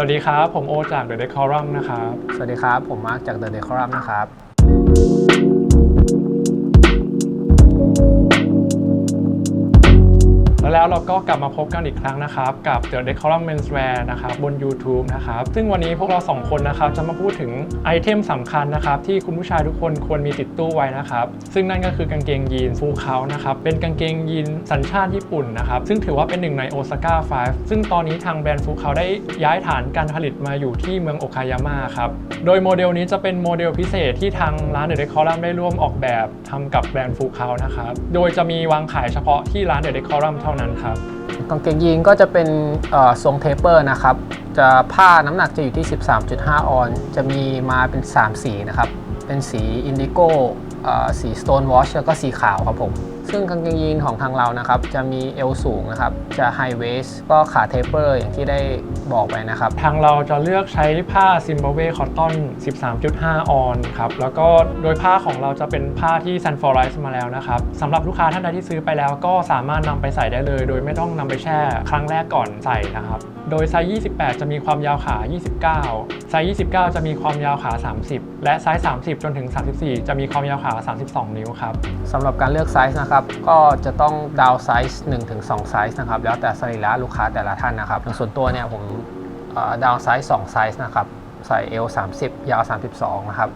สวัสดีครับ ผมโอจาก The Decorum นะครับ สวัสดีครับ ผมมาร์คจาก The Decorum นะครับ แล้วเราก็กลับมาพบกันอีกครั้งนะครับ กับ The Decorum Menswear นะครับบน YouTube นะครับ ซึ่งวันนี้พวกเราสองคนนะครับ จะมาพูดถึงไอเทมสำคัญนะครับ ที่คุณผู้ชายทุกคนควรมีติดตู้ไว้นะครับ ซึ่งนั่นก็คือกางเกงยีนฟูเขานะครับ เป็นกางเกงยีนสัญชาติญี่ปุ่นนะครับ ซึ่งถือว่าเป็นหนึ่งในโอซาก้า5ซึ่งตอนนี้ทางแบรนด์ฟูเขาได้ย้ายฐานการผลิตมาอยู่ที่เมืองโอคายาม่าครับโดยโมเดลนี้จะเป็นโมเดลพิเศษที่ทางร้านเดอะเดคอรัมได้ร่วมออกแบบทำกับแบรนด์ฟูเขานะครับโดยจะมีวางขายเฉพาะที่ร้านเดอะเดคอรัมเท่านั้นครับกางเกงยีนก็จะเป็นทรงเทปเปอร์นะครับ จะผ้าน้ำหนักจะอยู่ที่ 13.5 ออน จะมีมาเป็น 3 สีนะครับ เป็นสีอินดิโก้สีสโตนวอชแล้วก็สีขาวครับผม ซึ่งกางเกงยีนของทางเรานะครับ จะมีเอวสูงนะครับ จะไฮเวสก็ขาเทปเปอร์อย่างที่ได้บอกไปนะครับ ทางเราจะเลือกใช้ผ้าซิมบาเวคอตตอน 13.5 ออนครับ แล้วก็โดยผ้าของเราจะเป็นผ้าที่ซันฟอร์ไรซ์มาแล้วนะครับสำหรับลูกค้าท่านใดที่ซื้อไปแล้ว ก็สามารถนำไปใส่ได้เลย โดยไม่ต้องนำไปแช่ครั้งแรกก่อนใส่นะครับ โดยไซส์ 28 จะมีความยาวขา 29 ไซส์ 29 จะมีความยาวขา 30 และไซส์ 30 จนถึง 34 จะมีความยาวขา 32 นิ้วครับสำหรับการเลือกไซส์นะครับ ก็จะต้องดาวไซส์1-2ไซส์นะครับ แล้วแต่สรีระลูกค้าแต่ละท่านนะครับอย่างส่วนตัวเนี่ยผมดาวไซส์2ไซส์นะครับ ใส่ L 30 ยาว 32 นะครับ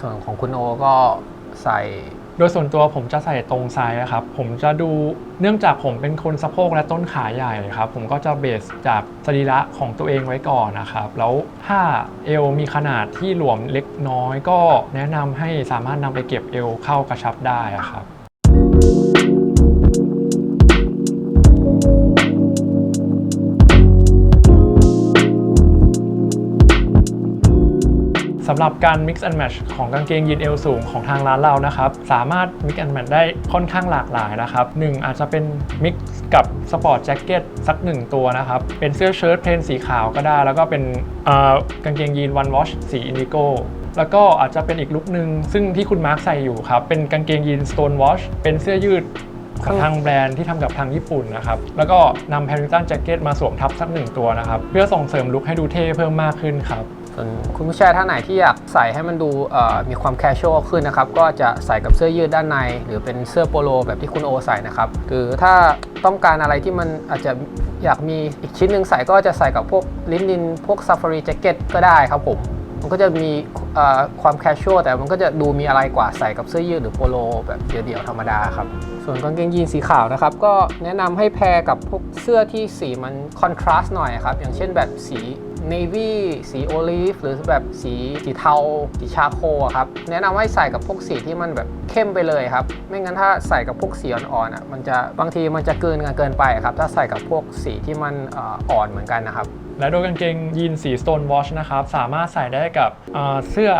ส่วนของคุณโอก็ใส่ โดยส่วนตัวผมจะใส่ตรงไซส์อะครับ ผมจะดูเนื่องจากผมเป็นคนสะโพกและต้นขาใหญ่ครับ ผมก็จะเบสจากสรีระของตัวเองไว้ก่อนนะครับ แล้วถ้าเอวมีขนาดที่หลวมเล็กน้อย ก็แนะนำให้สามารถนำไปเก็บเอวเข้ากระชับได้อะครับำหรับการ mix and match ของกางเกงยีนเอวสูงของทางร้านเรานะครับ สามารถ mix and match ได้ค่อนข้างหลากหลายนะครับหนึ่งอาจจะเป็น mix กับสปอร์ตแจ็คเก็ตสักหนึ่งตัวนะครับ เป็นเสื้อเชิ้ตเพลนสีขาวก็ได้ แล้วก็เป็นกางเกงยีนวันวอชสีอินดิโก้แล้วก็อาจจะเป็นอีกลุคนึง ซึ่งที่คุณมาร์คใส่อยู่ครับ เป็นกางเกงยีน Stone Wash เป็นเสื้อยืดของทางแบรนด์ที่ทำกับทางญี่ปุ่นนะครับ แล้วก็นำแพริงตันแจ็คเก็ตมาสวมทับสักหนึ่งตัวนะครับ เพื่อส่งเสริมลุคให้ดูเท่เพิ่มมากขึ้นครับ ส่วนคุณผู้ชายท่านไหนที่อยากใส่ให้มันดูมีความแคชชวลขึ้นนะครับ ก็จะใส่กับเสื้อยืดด้านใน หรือเป็นเสื้อโปโลแบบที่คุณโอใส่นะครับ หรือถ้าต้องการอะไรที่มันอาจจะอยากมีอีกชิ้นหนึ่งใส่ก็จะใส่กับพวกลินดิน พวกซัฟารีแจ็คเก็ตก็ได้ครับผม มันก็จะมี ความแคชชวลแต่มันก็จะดูมีอะไรกว่าใส่กับเสื้อยืดหรือโปโลแบบเดี่ยวๆธรรมดาครับ ส่วนกางเกงยีนสีขาวนะครับ ก็แนะนำให้แพรกับพวกเสื้อที่สีมันคอนทราสต์หน่อยครับ อย่างเช่นแบบสี navy สีโอลีฟหรือแบบสีสีเทา สีชาโคครับ แนะนำให้ใส่กับพวกสีที่มันแบบเข้มไปเลยครับ ไม่งั้นถ้าใส่กับพวกสีอ่อนๆอะมันจะบางทีมันจะเกินกันเกินไปครับ ถ้าใส่กับพวกสีที่มันอ่อนเหมือนกันนะครับ และโดยกางเกงยีนสี Stone Wash นะครับ สามารถใส่ได้กับเอ่อเสื้อ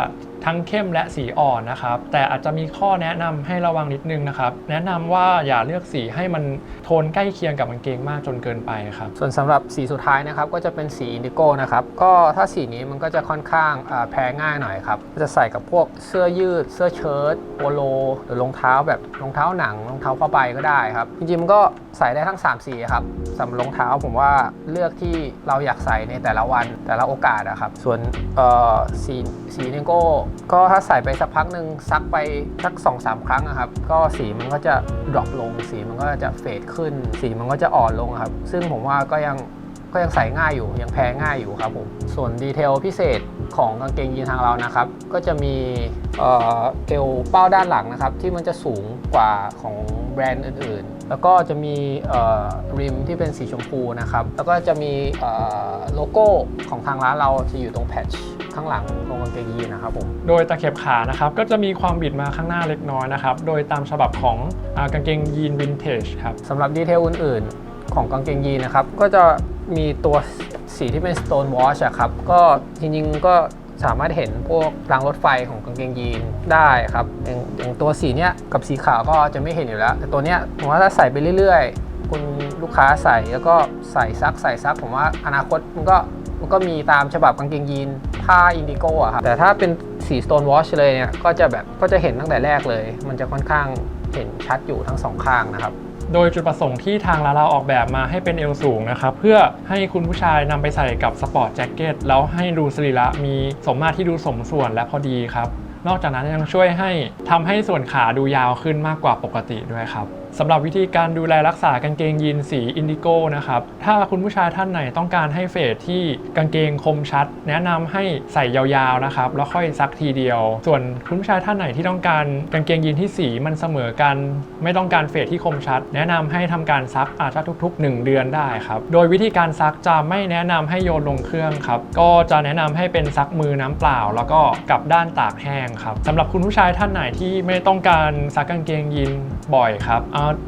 ทั้งเข้มและสีอ่อนนะครับ แต่อาจจะมีข้อแนะนำให้ระวังนิดนึงนะครับ แนะนำว่าอย่าเลือกสีให้มันโทนใกล้เคียงกับกางเกงมากจนเกินไปครับ ส่วนสำหรับสีสุดท้ายนะครับก็จะเป็นสีอินดิโก้นะครับ ก็ถ้าสีนี้มันก็จะค่อนข้างแพ้ง่ายหน่อยครับ จะใส่กับพวกเสื้อยืด เสื้อเชิ้ตโปโล หรือรองเท้าแบบรองเท้าหนังรองเท้าผ้าใบก็ได้ครับ จริงๆมันก็ใส่ได้ทั้ง 3 สีครับสำหรับรองเท้าผมว่าเลือกที่เราอยากใส่ในแต่ละวันแต่ละโอกาสนะครับ ส่วนเอ่อสีสีนิโก้ก็ถ้าใส่ไปสักพักหนึ่งซักไปสัก2อสาครั้งนะครับ ก็สีมันก็จะดรอปลง สีมันก็จะเฟดขึ้น สีมันก็จะอ่อนลงครับ ซึ่งผมว่าก็ยังก็ยังใส่ง่ายอยู่ ยังแพ้ง่ายอยู่ครับผมส่วนดีเทลพิเศษของกางเกงยีนทางเรานะครับ ก็จะมีเออเอวเป้าด้านหลังนะครับ ที่มันจะสูงกว่าของแบรนด์อื่นๆ แล้วก็จะมีเออริมที่เป็นสีชมพูนะครับ แล้วก็จะมีเออโลโก้ของทางร้านเราจะอยู่ตรงแพทช์ ข้างหลังตรงกางเกงยีนนะครับผมโดยตะเข็บขานะครับก็จะมีความบิดมาข้างหน้าเล็กน้อยนะครับโดยตามฉบับของอากางเกงยีนวินเทจครับสำหรับดีเทลอื่นๆ ของกางเกงยีนนะครับก็จะมีตัวสีที่เป็น stone wash อะครับก็จริงๆก็สามารถเห็นพวกรางรถไฟของกางเกงยีนได้ครับอย่างอย่างตัวสีเนี้ยกับสีขาวก็จะไม่เห็นอยู่แล้วแต่ตัวเนี้ยผมว่าถ้าใส่ไปเรื่อยๆ คุณลูกค้าใส่แล้วก็ใส่ซักใส่ซัก ผมว่าอนาคตมันก็มันก็มีตามฉบับกางเกงยีน ผ้าอินดิโก้อะครับ แต่ถ้าเป็นสี stone wash เลยเนี่ย ก็จะแบบก็จะเห็นตั้งแต่แรกเลย มันจะค่อนข้างเห็นชัดอยู่ทั้งสองข้างนะครับโดยจุดประสงค์ที่ทางร้านเราออกแบบมาให้เป็นเอวสูงนะครับเพื่อให้คุณผู้ชายนำไปใส่กับสปอร์ตแจ็คเก็ตแล้วให้ดูสรีระมีสมมาตรที่ดูสมส่วนและพอดีครับ นอกจากนั้นยังช่วยให้ทำให้ส่วนขาดูยาวขึ้นมากกว่าปกติด้วยครับ สำหรับวิธีการดูแลรักษากางเกงยีนสีอินดิโก้นะครับ ถ้าคุณผู้ชายท่านไหนต้องการให้เฟดที่กางเกงคมชัด แนะนำให้ใส่ยาวๆนะครับ แล้วค่อยซักทีเดียว ส่วนคุณผู้ชายท่านไหนที่ต้องการกางเกงยีนที่สีมันเสมอกัน ไม่ต้องการเฟดที่คมชัด แนะนำให้ทำการซักอาจจะทุก ๆ 1 เดือนได้ครับ โดยวิธีการซักจะไม่แนะนำให้โยนลงเครื่องครับ ก็จะแนะนำให้เป็นซักมือน้ำเปล่า แล้วก็กับด้านตากแห้งครับสำหรับคุณผู้ชายท่านไหนที่ไม่ต้องการซักกางเกงยีนบ่อยครับ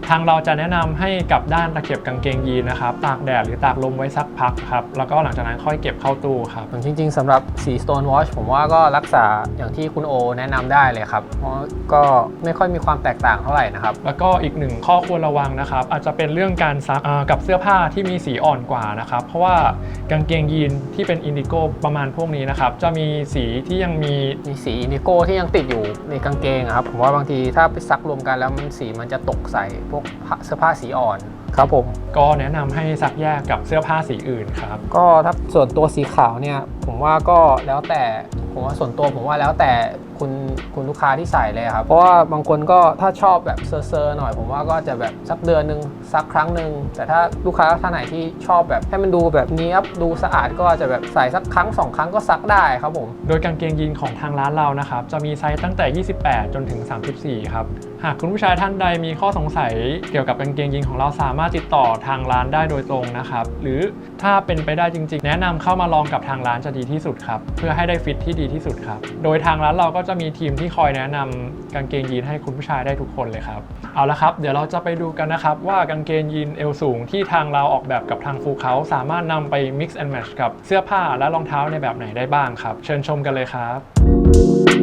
ทางเราจะแนะนำให้กลับด้านตะเข็บกางเกงยีนนะครับ ตากแดดหรือตากลมไว้สักพักครับ แล้วก็หลังจากนั้นค่อยเก็บเข้าตู้ครับจริง ๆสำหรับสี Stone Wash ผมว่าก็รักษาอย่างที่คุณโอแนะนำได้เลยครับเพราะก็ไม่ค่อยมีความแตกต่างเท่าไหร่นะครับ แล้วก็อีกหนึ่งข้อควรระวังนะครับ อาจจะเป็นเรื่องการซักอ่ากับเสื้อผ้าที่มีสีอ่อนกว่านะครับ เพราะว่ากางเกงยีนที่เป็นอินดิโก้ประมาณพวกนี้นะครับ จะมีสีที่ยังมีมีสีอินดิโก้ที่ยังติดอยู่ในกางเกงอะครับผมว่าบางทีถ้าไปซักรวมกันแล้วมันสีมันจะตกใส่พวกผ้าเสื้อผ้าสีอ่อนครับผม ก็แนะนำให้ซักแยกกับเสื้อผ้าสีอื่นครับ ก็ถ้าส่วนตัวสีขาวเนี่ยผมว่าก็แล้วแต่ผมว่าส่วนตัวผมว่าแล้วแต่คุณคุณลูกค้าที่ใส่เลยครับ เพราะว่าบางคนก็ถ้าชอบแบบเซอร์ๆหน่อย ผมว่าก็จะแบบสักเดือนหนึ่งสักครั้งหนึ่งแต่ถ้าลูกค้าท่านไหนที่ชอบแบบให้มันดูแบบเนี้ยบดูสะอาดก็จะแบบใส่สักครั้งสองครั้งก็ซักได้ครับผม โดยกางเกงยีนของทางร้านเรานะครับจะมีไซส์ตั้งแต่ 28 จนถึง 34 ครับ หากคุณผู้ชายท่านใดมีข้อสงสัยเกี่ยวกับกางเกงยีนของเราสามารถติดต่อทางร้านได้โดยตรงนะครับ หรือถ้าเป็นไปได้จริง ๆ แนะนำเข้ามาลองกับทางร้านจะดีที่สุดครับเพื่อให้ได้ฟิตที่ดีที่สุดครับ โดยทางร้านเราก็จะมีทีมที่คอยแนะนำกางเกงยีนให้คุณผู้ชายได้ทุกคนเลยครับ เอาละครับ เดี๋ยวเราจะไปดูกันนะครับว่ากางเกงยีนเอวสูงที่ทางเราออกแบบกับทางฟูเขาสามารถนำไป mix and match กับเสื้อผ้าและรองเท้าในแบบไหนได้บ้างครับ เชิญชมกันเลยครับ